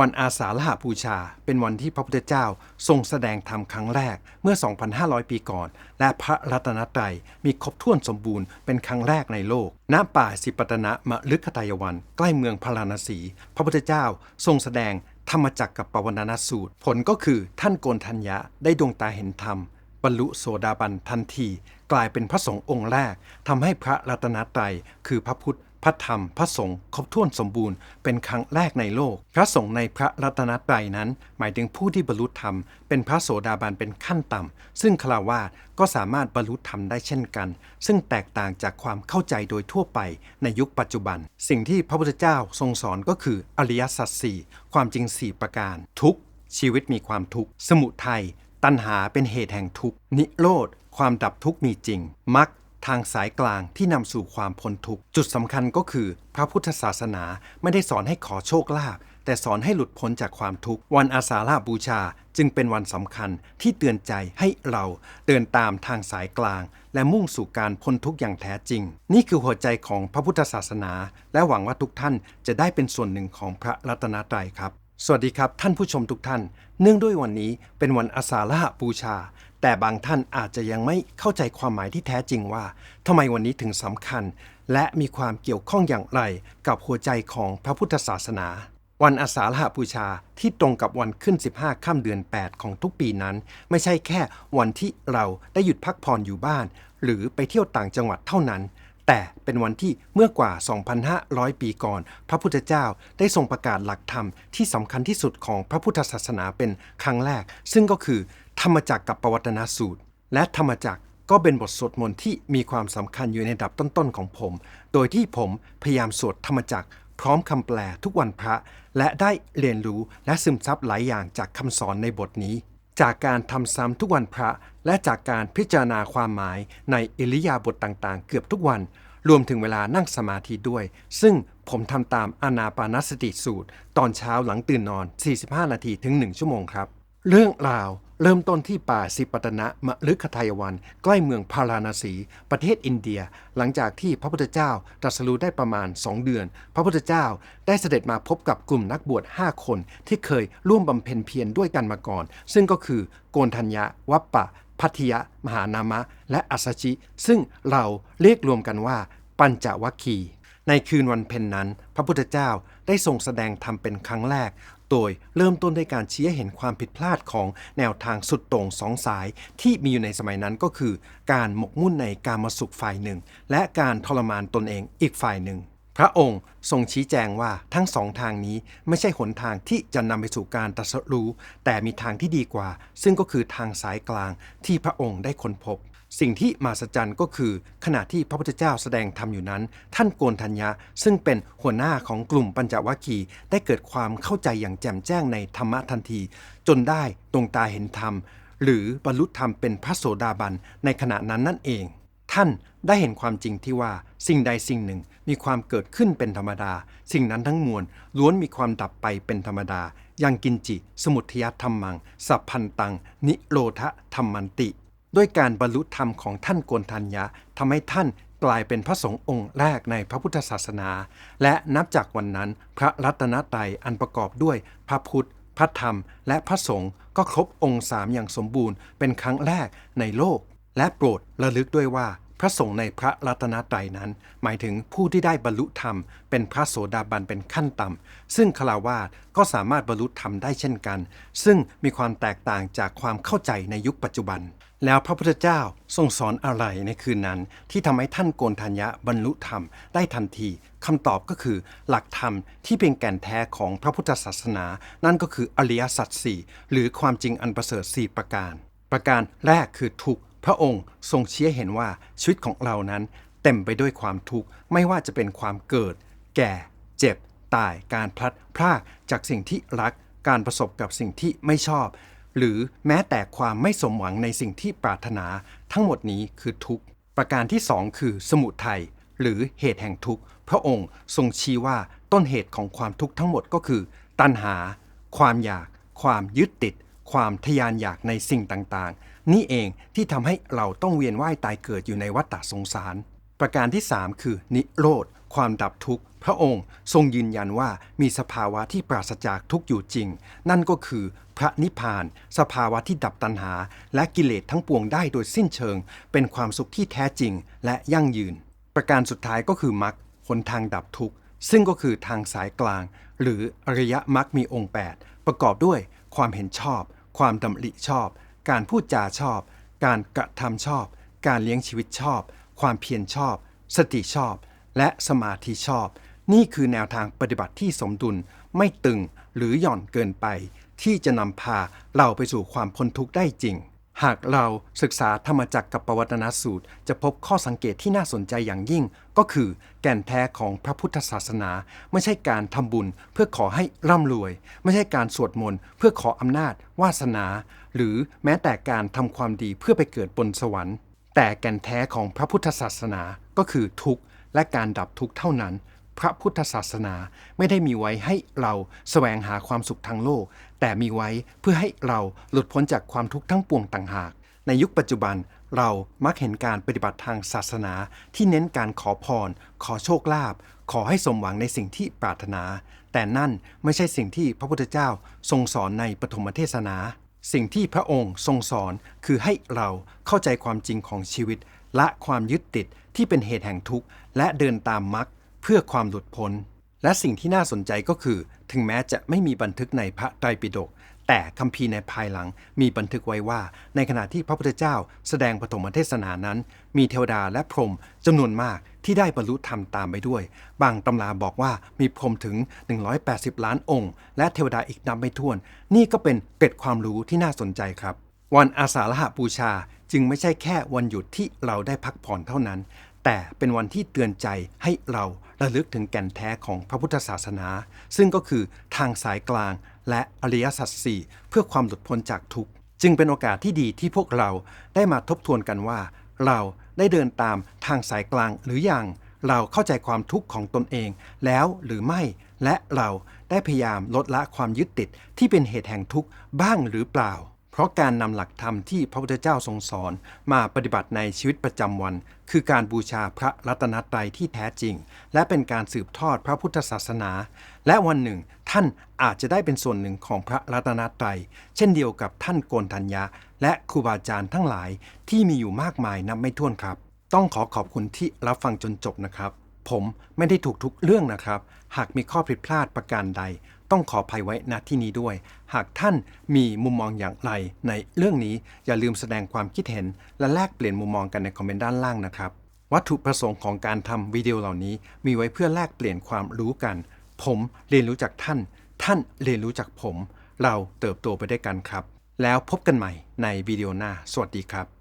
วันอาสาฬหบูชา เป็นวันที่พระพุทธเจ้าทรงแสดงธรรมครั้งแรกเมื่อ 2,500 ปีก่อน และพระรัตนตรัยมีครบถ้วนสมบูรณ์เป็นครั้งแรกในโลก ณ ป่าสิปตนะมะลึกขตายวัน ใกล้เมืองพาราณสี พระพุทธเจ้าทรงแสดงธรรมจักรกับปวนนสูตร ผลก็คือท่านโกนทัญญะได้ดวงตาเห็นธรรมบรรลุโสดาบันทันที กลายเป็นพระสงฆ์องค์แรกทำให้พระรัตนตรัยคือพระพุทธ พระธรรมพระสงฆ์ครบถ้วนสมบูรณ์เป็นครั้งแรกในโลก พระสงฆ์ในพระรัตนตรัยนั้น หมายถึงผู้ที่บรรลุธรรม เป็นพระโสดาบันเป็นขั้นต่ำ ซึ่งคาวาสก็สามารถบรรลุธรรมได้เช่นกัน ซึ่งแตกต่างจากความเข้าใจโดยทั่วไปในยุคปัจจุบัน สิ่งที่พระพุทธเจ้าทรงสอนก็คืออริยสัจสี่ความจริงสี่ประการ ทุกชีวิตมีความทุกข์สมุทัยตัณหาเป็นเหตุแห่งทุกข์นิโรธความดับทุกข์มีจริงมรรค ทางสายกลางที่นำสู่ความพ้นทุกข์ จุดสำคัญก็คือ พระพุทธศาสนาไม่ได้สอนให้ขอโชคลาภแต่สอนให้หลุดพ้นจากความทุกข์ วันอาสาฬหบูชาจึงเป็นวันสำคัญที่เตือนใจให้เราเดินตามทางสายกลาง และมุ่งสู่การพ้นทุกข์อย่างแท้จริง นี่คือหัวใจของพระพุทธศาสนา และหวังว่าทุกท่านจะได้เป็นส่วนหนึ่งของพระรัตนตรัยครับ สวัสดีครับท่านผู้ชมทุกท่าน เนื่องด้วยวันนี้เป็นวันอาสาฬหบูชา แต่บางท่านอาจจะยังไม่เข้าใจความหมายที่แท้จริงว่าทำไมวันนี้ถึงสำคัญ และมีความเกี่ยวข้องอย่างไรกับหัวใจของพระพุทธศาสนา วันอาสาฬหบูชาที่ตรงกับวันขึ้น 15 ค่ำเดือน 8 ของทุกปีนั้น ไม่ใช่แค่วันที่เราได้หยุดพักผ่อนอยู่บ้าน หรือไปเที่ยวต่างจังหวัดเท่านั้น แต่เป็นวันที่เมื่อกว่า 2,500 ปีก่อน พระพุทธเจ้าได้ทรงประกาศหลักธรรมที่สำคัญที่สุดของพระพุทธศาสนาเป็นครั้งแรก ซึ่งก็คือ ธรรมจักรกับปวัตนสูตร และธรรมจักรก็เป็นบทสวดมนต์ที่มีความสำคัญอยู่ในอันดับต้นๆของผม โดยที่ผมพยายามสวดธรรมจักรพร้อมคำแปลทุกวันพระ และได้เรียนรู้และซึมซับหลายอย่างจากคำสอนในบทนี้ จากการทำซ้ำทุกวันพระ และจากการพิจารณาความหมายในอิริยาบถต่างๆ เกือบทุกวัน รวมถึงเวลานั่งสมาธิด้วย ซึ่งผมทำตามอนาปานสติสูตร ตอนเช้าหลังตื่นนอน 45 นาทีถึง 1 ชั่วโมงครับ เรื่องราว เริ่มต้นที่ป่าสิปตนะมะลึกขทายวัน ใกล้เมืองพาราณสี ประเทศอินเดีย หลังจากที่พระพุทธเจ้าตรัสรู้ได้ประมาณ 2 เดือน พระพุทธเจ้าได้เสด็จมาพบกับกลุ่มนักบวช 5 คนที่เคยร่วมบำเพ็ญเพียรด้วยกันมาก่อน ซึ่งก็คือโกนทัญญะวัปปะ พัทยะ มหานามะ และอัสชิ ซึ่งเราเรียกรวมกันว่า ปัญจวัคคีในคืนวันเพ็ญนนั้น พระพุทธเจ้าได้ทรงแสดงธรรมเป็นครั้งแรก โดยเริ่มต้นด้วยการชี้ให้เห็นความผิดพลาดของแนวทางสุดโต่งสองสายที่มีอยู่ในสมัยนั้นก็คือ การหมกมุ่นในการมาสุขฝ่ายหนึ่ง และการทรมานตนเองอีกฝ่ายหนึ่ง พระองค์ทรงชี้แจงว่าทั้งสองทางนี้ไม่ใช่หนทางที่จะนำไปสู่การตรัสรู้ แต่มีทางที่ดีกว่า ซึ่งก็คือทางสายกลางที่พระองค์ได้ค้นพบ สิ่งที่มหัศจรรย์ก็คือ ขณะที่พระพุทธเจ้าแสดงธรรมอยู่นั้น ท่านโกนทัญญะซึ่งเป็นหัวหน้าของกลุ่มปัญจวัคคีย์ได้เกิดความเข้าใจอย่างแจ่มแจ้งในธรรมะทันที จนได้ตรงตาเห็นธรรม หรือบรรลุธรรมเป็นพระโสดาบันในขณะนั้นนั่นเอง ท่านได้เห็นความจริงที่ว่าสิ่งใดสิ่งหนึ่งมีความเกิดขึ้นเป็นธรรมดา สิ่งนั้นทั้งมวลล้วนมีความดับไปเป็นธรรมดายังกินจิ สมุทยธรรมัง สัพพันตัง นิโรธธรรมันติ ด้วยการบรรลุธรรมของท่านโกนทัญญะทำให้ท่านกลายเป็นพระสงฆ์องค์แรกในพระพุทธศาสนา และนับจากวันนั้นพระรัตนตรัยอันประกอบด้วยพระพุทธ พระธรรม และพระสงฆ์ก็ครบองค์สามอย่างสมบูรณ์เป็นครั้งแรกในโลก และโปรดระลึกด้วยว่า พระสงฆ์ในพระรัตนตรัยนั้น หมายถึงผู้ที่ได้บรรลุธรรม เป็นพระโสดาบันเป็นขั้นต่ำซึ่งคาวาสก็สามารถบรรลุธรรมได้เช่นกัน ซึ่งมีความแตกต่างจากความเข้าใจในยุคปัจจุบัน แล้วพระพุทธเจ้าทรงสอนอะไรในคืนนั้น ที่ทำให้ท่านโกนทัญญะบรรลุธรรมได้ทันทีคำตอบก็คือหลักธรรมที่เป็นแก่นแท้ของพระพุทธศาสนา นั่นก็คืออริยสัจสี่หรือความจริงอันประเสริฐสี่ประการ ประการแรกคือทุกข์ พระองค์ทรงเชี้ให้เห็นว่าชีวิตของเรานั้นเต็มไปด้วยความทุกข์ไม่ว่าจะเป็นความเกิด แก่ เจ็บ ตายการพลัดพรากจากสิ่งที่รักการประสบกับสิ่งที่ไม่ชอบ หรือแม้แต่ความไม่สมหวังในสิ่งที่ปรารถนา ทั้งหมดนี้คือทุกข์ ประการที่สองคือสมุทัยหรือเหตุแห่งทุกข์ พระองค์ทรงชี้ว่าต้นเหตุของความทุกข์ทั้งหมดก็คือ ตัณหา ความอยาก ความยึดติด ความทยานอยากในสิ่งต่างๆ นี่เองที่ทำให้เราต้องเวียนว่ายตายเกิดอยู่ในวัฏฏะสงสาร ประการที่ 3 คือ นิโรธ ความดับทุกข์ พระองค์ทรงยืนยันว่ามีสภาวะที่ปราศจากทุกข์อยู่จริง นั่นก็คือพระนิพพาน สภาวะที่ดับตัณหา และกิเลสทั้งปวงได้โดยสิ้นเชิง เป็นความสุขที่แท้จริงและยั่งยืน ประการสุดท้ายก็คือมรรคหนทางดับทุกข์ซึ่งก็คือทางสายกลาง หรืออริยมรรคมีองค์ 8 ประกอบด้วยความเห็นชอบ ความดำริชอบ การพูดจาชอบ การกระทำชอบ การเลี้ยงชีวิตชอบ ความเพียรชอบ สติชอบ และสมาธิชอบ นี่คือแนวทางปฏิบัติที่สมดุลไม่ตึงหรือหย่อนเกินไป ที่จะนำพาเราไปสู่ความพ้นทุกข์ได้จริง หากเราศึกษาธรรมจักรกับปวัตนสูตร จะพบข้อสังเกตที่น่าสนใจอย่างยิ่ง ก็คือแก่นแท้ของพระพุทธศาสนา ไม่ใช่การทำบุญเพื่อขอให้ร่ำรวย ไม่ใช่การสวดมนต์เพื่อขออำนาจ วาสนา หรือแม้แต่การทำความดีเพื่อไปเกิดบนสวรรค์ แต่แก่นแท้ของพระพุทธศาสนาก็คือทุกข์และการดับทุกข์เท่านั้น พระพุทธศาสนาไม่ได้มีไว้ให้เราแสวงหาความสุขทางโลก แต่มีไว้เพื่อให้เราหลุดพ้นจากความทุกข์ทั้งปวงต่างหาก ในยุคปัจจุบันเรามักเห็นการปฏิบัติทางศาสนาที่เน้นการขอพร ขอโชคลาภขอให้สมหวังในสิ่งที่ปรารถนา แต่นั่นไม่ใช่สิ่งที่พระพุทธเจ้าทรงสอนในปฐมเทศนา สิ่งที่พระองค์ทรงสอนคือให้เราเข้าใจความจริงของชีวิต ละความยึดติดที่เป็นเหตุแห่งทุกข์และเดินตามมรรค เพื่อความหลุดพ้น และสิ่งที่น่าสนใจก็คือ ถึงแม้จะไม่มีบันทึกในพระไตรปิฎกแต่คัมภีร์ในภายหลังมีบันทึกไว้ว่า ในขณะที่พระพุทธเจ้าแสดงปฐมเทศนานั้น มีเทวดาและพรหมจำนวนมากที่ได้บรรลุธรรมตามไปด้วย บางตำราบอกว่ามีพรหมถึง 180 ล้านองค์ และเทวดาอีกนับไม่ถ้วน นี่ก็เป็นเกร็ดความรู้ที่น่าสนใจครับ วันอาสาฬหบูชาจึงไม่ใช่แค่วันหยุดที่เราได้พักผ่อนเท่านั้น แต่เป็นวันที่เตือนใจให้เราระลึกถึงแก่นแท้ของพระพุทธศาสนา ซึ่งก็คือทางสายกลางและอริยสัจสี่เพื่อความหลุดพ้นจากทุกข์ จึงเป็นโอกาสที่ดีที่พวกเราได้มาทบทวนกันว่า เราได้เดินตามทางสายกลางหรืออยังเราเข้าใจความทุกข์ของตนเองแล้วหรือไม่ และเราได้พยายามลดละความยึดติดที่เป็นเหตุแห่งทุกข์บ้างหรือเปล่า เพราะการนำหลักธรรมที่พระพุทธเจ้าทรงสอน มาปฏิบัติในชีวิตประจำวัน คือการบูชาพระรัตนตรัยที่แท้จริง และเป็นการสืบทอดพระพุทธศาสนา และวันหนึ่งท่านอาจจะได้เป็นส่วนหนึ่งของพระรัตนตรัย เช่นเดียวกับท่านโกนทัญญาและครูบาอาจารย์ทั้งหลายที่มีอยู่มากมายนับไม่ถ้วนครับ ต้องขอขอบคุณที่รับฟังจนจบนะครับ ผมไม่ได้ถูกทุกเรื่องนะครับ หากมีข้อผิดพลาดประการใด ต้องขออภัยไว้ณที่นี้ด้วย หากท่านมีมุมมองอย่างไรในเรื่องนี้อย่าลืมแสดงความคิดเห็น และแลกเปลี่ยนมุมมองกันในคอมเมนต์ด้านล่างนะครับ วัตถุประสงค์ของการทำวิดีโอเหล่านี้ มีไว้เพื่อแลกเปลี่ยนความรู้กัน ผมเรียนรู้จากท่าน ท่านเรียนรู้จากผม เราเติบโตไปด้วยกันครับ แล้วพบกันใหม่ในวิดีโอหน้า สวัสดีครับ